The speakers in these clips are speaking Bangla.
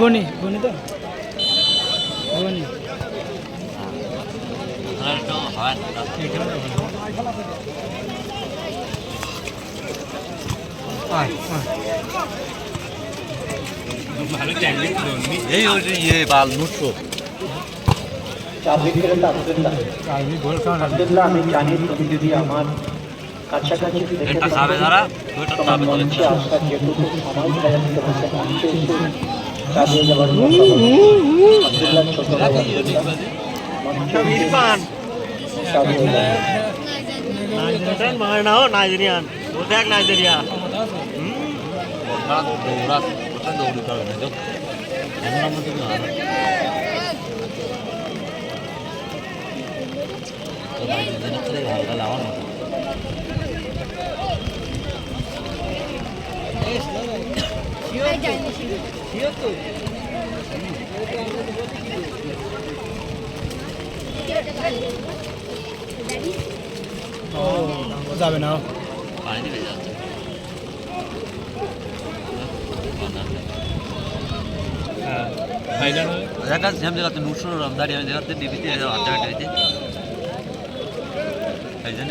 ঘনি ঘনি তো? এই হচ্ছে ইয়ে বাল আমি জানি তুমি যদি আমার কাছাকাছি থেকে একটা যেটুকু সময় মঞ্চে এসে চালিয়ে যাওয়ার কথা বলো। আব্দুল্লাহ ছোট ভাই আব্দুল্লাহ মঞ্চে এসে চালিয়ে যাও। মারনাও নাইজেরিয়ান ও দেখ নাইজেরিয়া ওরা যাবে না পানি দিবে যাচ্ছে দেখা সেম জায়গাতে নুট্রো রমদারি আমি জায়গাতে ডিবিতে হাতে হাতে দিতে এই জন্য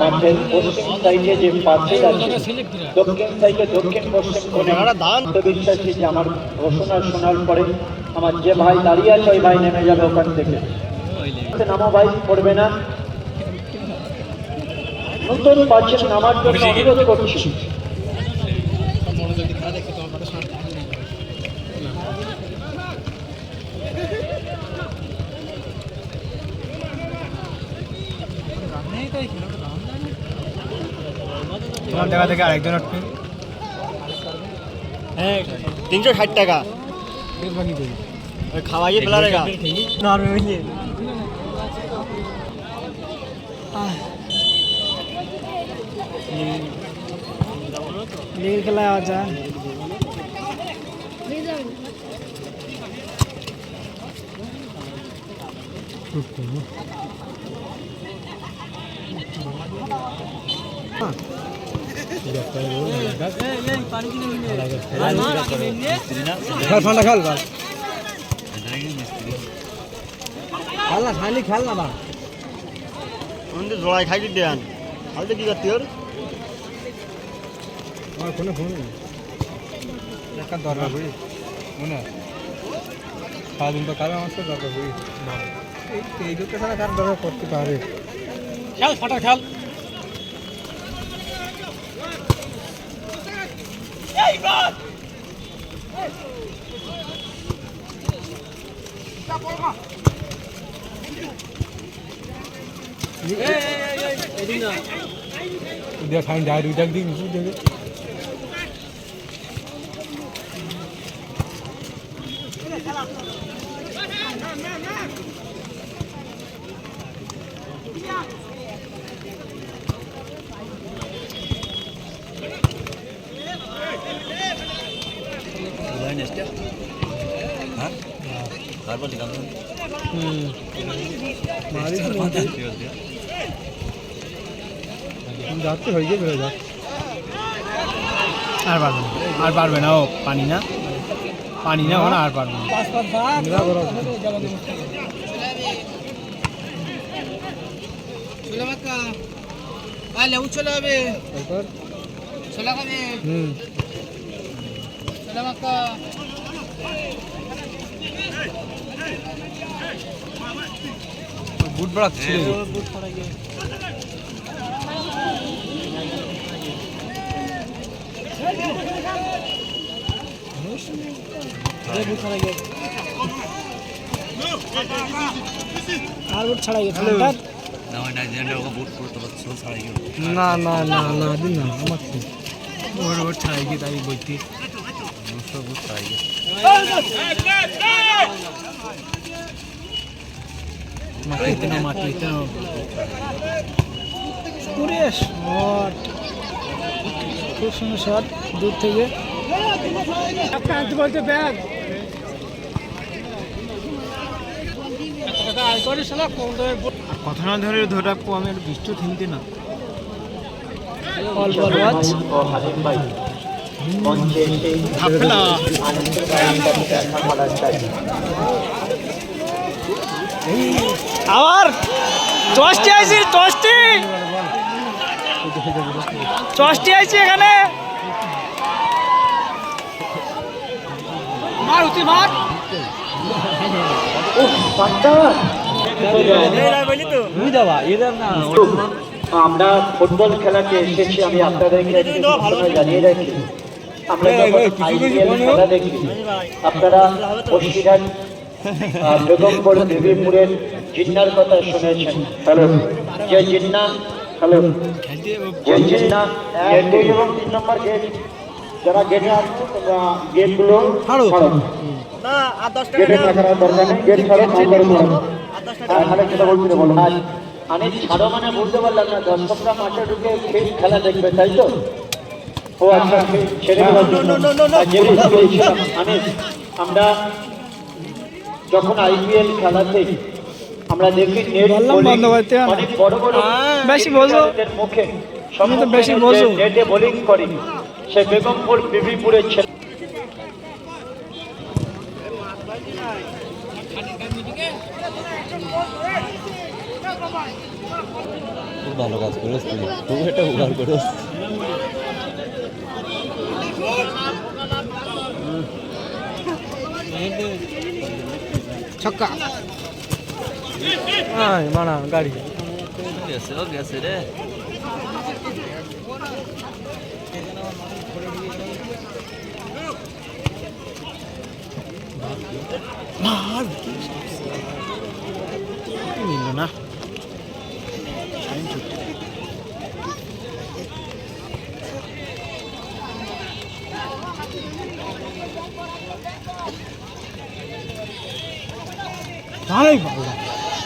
মাঠের পশ্চিম সাইডে যে পাঁচিল আছে, দক্ষিণ সাইডে দক্ষিণ পশ্চিম কোণে আত্মবিশ্বাসী যে আমার ঘোষণা শোনার পরে আমার যে ভাই দাঁড়িয়ে আছে, ওই ভাই নেমে যাবে ওখান থেকে। নামো ভাই, পড়বে না। নতুন পাঁচের নামার জন্য অনুরোধ করছি। তোমার দেখা থেকে আরেকজন একটু হ্যাঁ তিনশো ষাট টাকা। খাওয়াইয়ে ফেলারেগা না রইলে লিগ খেলা আছে খেল ঠান্ডা খেল খেল না খালি খেল না বা আমাদের জোড়াই খাই দেন হালতে কি করতে ওর আমার ফোনে ফোন একটা দরকার হই মনে সারাদিন তো কারও আমার সাথে দরকার হই এই এই দুটো ছাড়া কার খেল ফাটা খেল খাই যায় দুইটা দিন বুঝে দেবে তারপর দিলাম হুম মারি তো মারি। যাচ্ছে হয়ে গিয়ে বেরো যাক আর পারবে না। আর পারবে না ও পানি না। পানি না ওরা আর পারবে না। নিরা করো তারপর? হুম বুট বড়া ছিল আর ফুট তোলা ছিল ছাড়াই গেল না না না না দিন না আমার ছাড়াই গিয়ে তাই বইতে ছাড়াই পুরে শট খুব সুন্দর শট দূর থেকে। বলতে ব্যাগ কথা না ধরে ধরে রাখব আমি একটু বৃষ্টি থিনতে না। অল বল ওয়াচ ও হালিম ভাই মঞ্চে এসে থাপলা আনন্দের আবার দশটি আইছি দশটি দশটি আইছি এখানে। মার মার। আমরা ফুটবল খেলাতে এসেছি আমি আপনাদেরকে একটি ঘোষণা জানিয়ে রাখি। আমরা যখন IPL খেলা দেখি আপনারা বেগমপুর দেবীপুরের জিন্নার কথা শুনেছেন হ্যালো যে জিন্না হ্যালো যে জিন্না এক দুই এবং তিন নম্বর গেট যারা গেটে আসবে তোমরা গেটগুলো ছাড়ো গেটে থাকার আর দরকার নেই গেট ছাড়ো নম্বর ছাড়ো সেটা বলছিল বলো আর আমি ছাড়ো মানে বুঝতে পারলাম না দর্শকরা মাঠে ঢুকে খেল খেলা দেখবে তাই তো ও আচ্ছা ছেড়ে আমি আমরা যখন আইপিএল খেলাতে আমরা দেখি নেট। অনেক বড় বড় বেশি বোঝো। মুখে তুমি তো বেশি বোঝো। নেটে বোলিং করি সে বেগমপুর বিবিপুরের ছেলে খুব ভালো কাজ করেছ তুই খুব একটা উপকার করেছ ছক্কা আয় মানা গাড়ি গেছে ও গেছে রে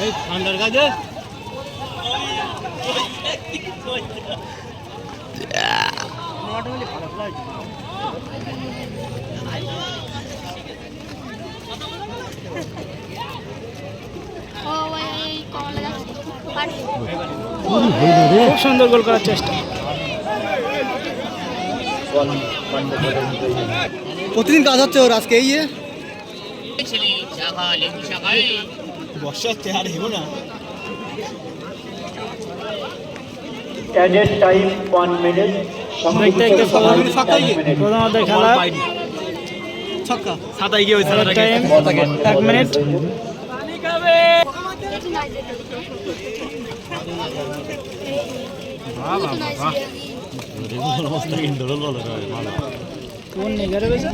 এই ঠান্ডার কাজে। খুব সুন্দর গোল করার চেষ্টা। প্রতিদিন কাজ হচ্ছে ওর আজকে এই বর্ষার চেহারা হেবো না added time one minute দেখতে দেখতে প্রথম ফাঁকাই মিনিট প্রথম অর্ধের খেলা ছক্কা সাতাই গিয়ে ওই টাইম এক মিনিট কিছু নাই যে বাবা বাবা রেগুলার অবস্থা কিন্তু ভালো করে ভালো কোন নিগারে গেছে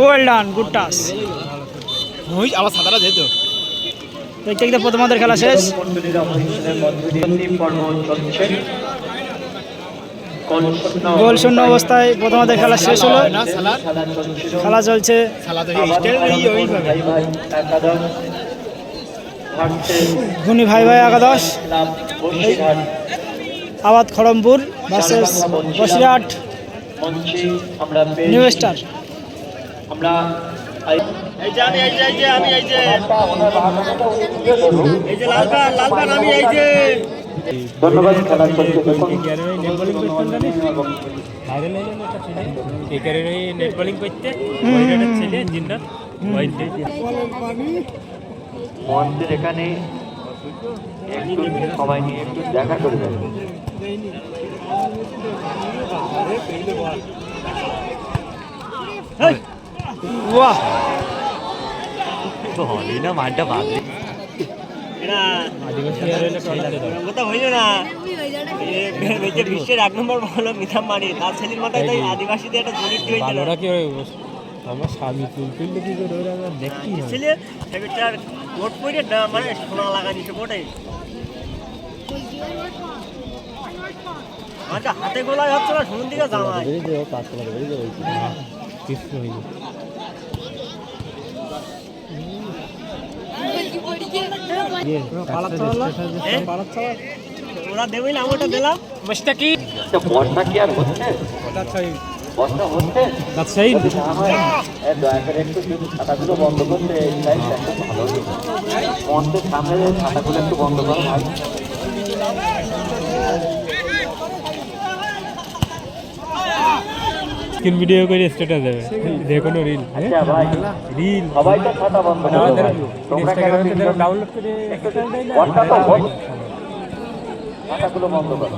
ওয়েল ডান গুড টাস ওই আবার সাঁতারা যেত দেখতে দেখতে প্রথম অর্ধের খেলা শেষ। গোল শূন্য অবস্থায় প্রথম অর্ধের খেলা শেষ হলো। খেলা খেলা চলছে। ওই ভাই ভাই একাদশ ভারতের ঘুনি ভাই ভাই একাদশ। আবাদ খড়মপুর ভার্সেস বসিরহাট। মঞ্চে আমরা। New star. আমরা আই- এই যে আমি এই যে এই যে আমি এই যে। এই যে লালবান লালবান আমি এই যে। ধন্যবাদ খেলা চলছে দেখুন নেট বোলিং করতে। ছেলে জিন্দা ওইতে মঞ্চের এখানে একটু সময় নিয়ে একটু দেখা করবেন বাহ এ- এই বিশ্বের এক নম্বর হলো মিথাম মারি তার ছেলের মাথায় তাই আদিবাসীদের একটা ভালোরা কি আমার স্বামী চুল তুললে কি করে ওরা ছেলে সেটার কোট পরে মানে সোনা লাগা দিছে কোটে আচ্ছা হাতে গোলায় হচ্ছে না শুনুন দিকে জামাই কিছু হয়নি ওরা দেবেই না ওটা দিলাম। মুস্তাকি বর্ষা কি আর হচ্ছে? হচ্ছে? রাজশাহী দয়া করে একটু যদি ছাতাগুলো বন্ধ করতে এই সাইডটা একটু ভালো সামনে যে ছাতাগুলো একটু বন্ধ করো ভাই। স্ক্রিন ভিডিও করে স্ট্যাটাস দেবে। যে কোনো রিল আচ্ছা রিল সবাই তো ছাতা বন্ধ করো ভাই। তোমরা ডাউনলোড করে তো বন্ধ। করো।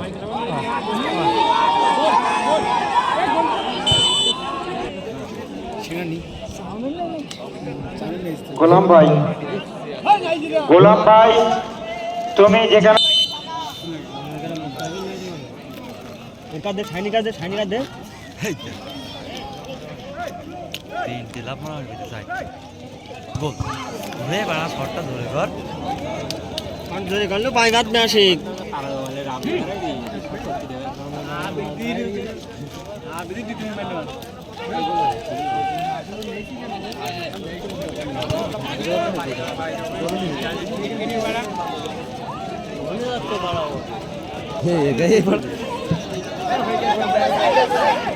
গোলাম ভাই। গোলাম ভাই তুমি যেখানে এটা দে ছাইনি কাজ দে ছাইনি কাজ দে। তিনটে লাভ মারা হইতে চাই গোল ঘুরে বেড়া শটটা ধরে কর ধরে গেল পাই গাত না আসে সময়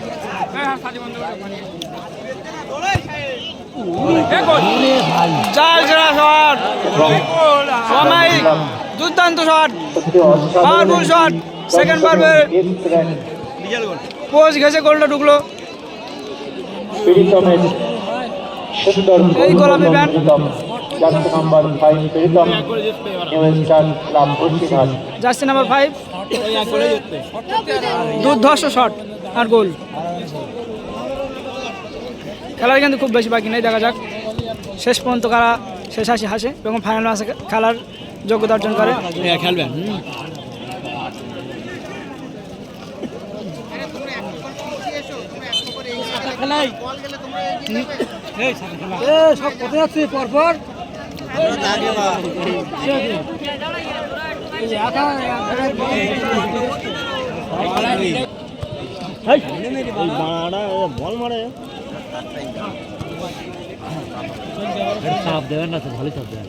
দুর্দান্ত শট পাওয়ারফুল শট সেকেন্ড পারবে পোস্ট ঘেসে গোলটা ঢুকলো এই গোলাপি ব্যাট। জার্সি নাম্বার ফাইভ দুর্ধর্ষ শট আর গোল খেলার কিন্তু খুব বেশি বাকি নেই দেখা যাক। শেষ পর্যন্ত কারা শেষ হাসি হাসে এবং ফাইনাল ম্যাচে খেলার যোগ্যতা অর্জন করে। খেলবেন। সব কোথায় যাচ্ছে পরপর বল মারে চাপ দেবেন না তো ভালো চাপ দেবেন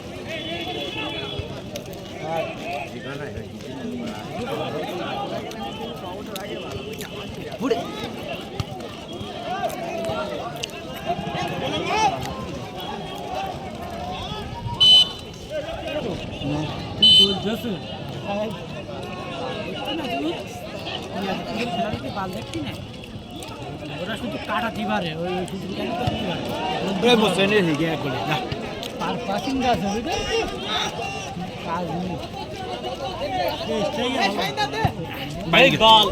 বল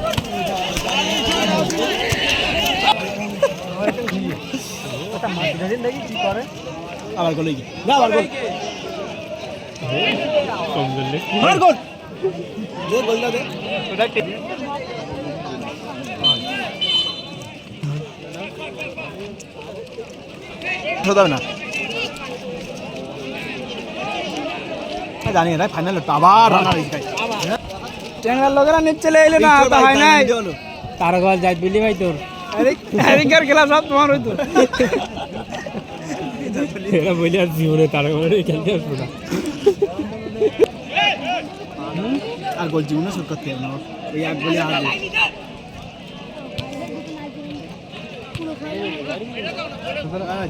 আবার গোলে না আবার গোল মার গোল যে গোলটা দে শোধাবে না। জানি না ফাইনাল আবার রানার ট্যাঙ্গার লোকেরা নিচ চলে এলে না তা হয় নাই। তারা গোল যাই বিলি ভাই তোর। হ্যারিকার খেলা সব তোমার হইতো। এরা বলি আর জীবনে তারা গোল খেলতে আসব না। আর গোল জীবনে শোধ করতে হবে না। ওই এক গোলে হারবে ওই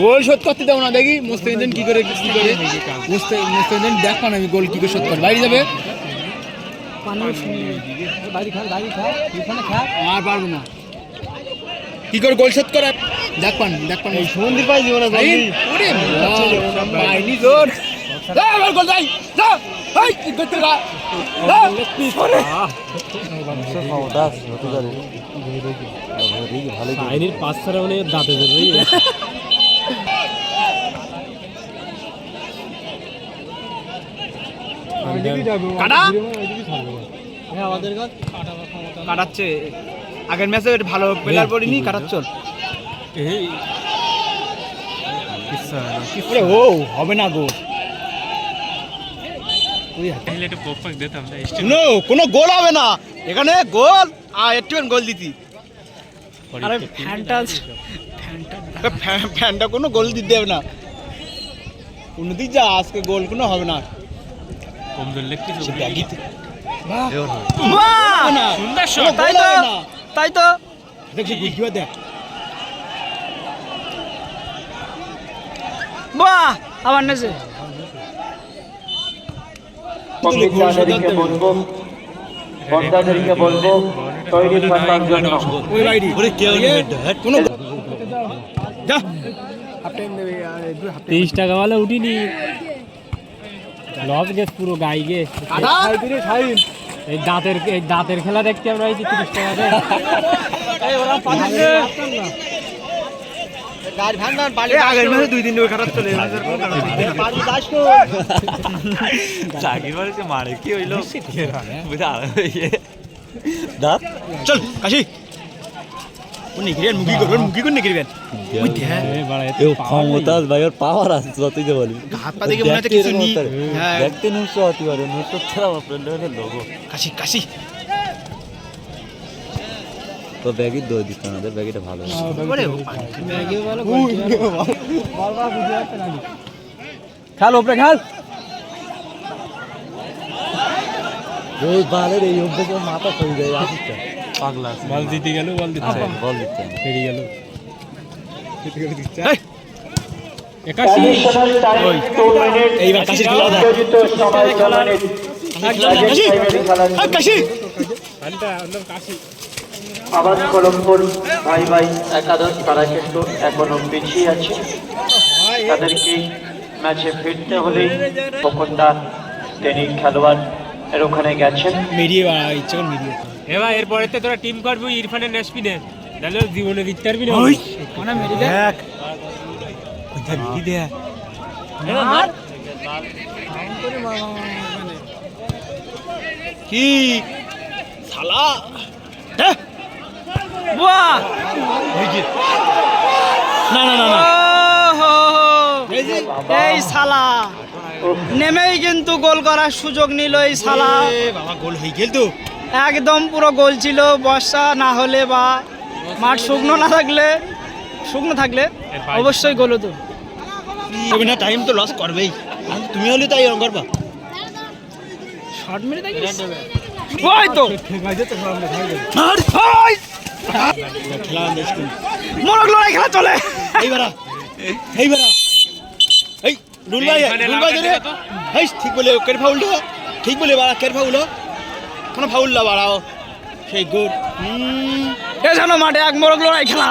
গোল শোধ করতে দেবো না দেখি মুস্তাহিদিন কি করে কি করে। মুস্তাহিদিন দেখ না আমি গোল কি করে শোধ করে। বাইরে যাবে। আর পারব না। কি করে গোল শোধ করে? দেখ পান দেখ পান। মন্দির পাই জীবনে এই, ওরে জোর। গোল যাই। যা এই কি করতে গা? যা, ওরে। আইনের পাঁচ ছাড়া মানে দাঁতে ধরবে কাটা? আমাদের কাজ কাটাচ্ছে। আগের ম্যাচে ভালো প্লেয়ার পড়িনি কাটাচ্ছ ও হবে না গো। নো কোনো গোল হবে না। এখানে গোল আর একটু গোল দিতি। আরে ফ্যানটা ফ্যানটা কোনো গোল দিতে হবে না। উন্নতি যা আজকে গোল কোনো হবে না। তাই তো। তাই তো। দেখ সে দেখ। বাহ! আবার নেছে। কমিটিকে বলব বলব তৈরি থাকার জন্য। তেইশ টাকা वाला উঠিনি। লস গেছ পুরো গাই গে। এই দাঁতের এই দাঁতের খেলা দেখতে আমরা এই তিরিশ টাকা দে গাছ ভাঙ না বালি এ, আগের ম্যাচে দুই তিন খারাপ চলে বালি দাস তো চাকরি বাড়িতে মারে কি হইল? বুঝা দাঁত। চল কাশি। ও নিগিরেন মুগি করবেন মুগি করে নিগিরবেন ওই দেখ। এ বাড়া এত এও power নেই। ক্ষমতা ভাই ওর পাওয়ার আছে যতই যে বলি। হাত পা দেখে হচ্ছে কিছু নি হ্যাঁ। দেখতে নুসো হতে পারে নুসো ছাড়া আপনার কাশি কাশি। তো ব্যাগই দই দিত না। ব্যাগিটা ভালো খেল ওপরে খেল। ওই বালের এই অভ্যাসে মাথা হয়ে যায় আসিস পাগলা বল জিতে গেল বল দিচ্ছে বল দিচ্ছে না। গেল. এইবার কাশির খেলা দেখ। কাশি কাশি আবার কলমপুর ভাই ভাই একাদশ তারা কিন্তু এখনও পিছিয়ে আছে। তাদেরকে ম্যাচে ফিরতে হলে খোকনদা তিনি খেলোয়াড় এর ওখানে গেছেন। ইচ্ছা করে এবার এরপরে তো তোরা টিম করবি ইরফানের নেসপিনে তাহলে জীবনে জিততে পারবি না দেখ। মেরি। কি? শালা। হ্যাঁ না না না না। এই সালা নেমেই কিন্তু গোল করার সুযোগ নিল এই সালা বাবা গোল হয়ে গেল তো। একদম পুরো গোল ছিল বর্ষা না হলে বা মাঠ শুকনো না থাকলে শুকনো থাকলে অবশ্যই গোল হতো। তবে না টাইম তো লস করবেই। তুমি হলে তাই করবা। শর্ট মেরে দেখিস? ওই তো। মোরগ লড়াই খেলা চলে। এইবারা এইবারা এই রুল ভাই রুল ভাই ধরে। এই ঠিক বলে কেন ফাউল ঠিক বলে বাড়া কেন ফাউল কোনো ফাউল না বাড়াও। সেই গুড হুম এ জানো মাঠে এক মোরগ লড়াই খেলা।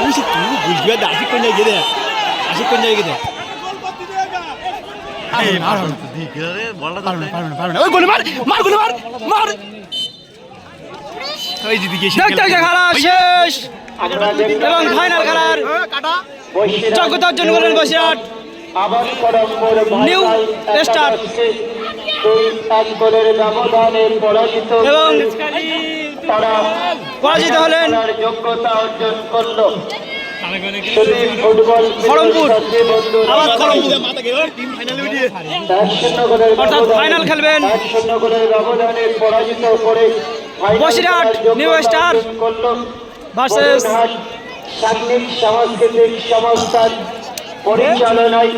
বুঝবি আশিক কোন জায়গায় দে আশিক কোন জায়গায় গোলে গোলে এবং ফাইনাল খেলার যোগ্যতা অর্জন করলেন বসিরহাট নিউ স্টার। ব্যবধানে পরাজিত এবং তারা পরাজিত হলেন যোগ্যতা অর্জন করল। ফাইনালে খেলবেন পরাজিত করে বসিরহাট নিউ স্টার ভার্সেস সাংস্কৃতিক সংস্থার পরিচালনায়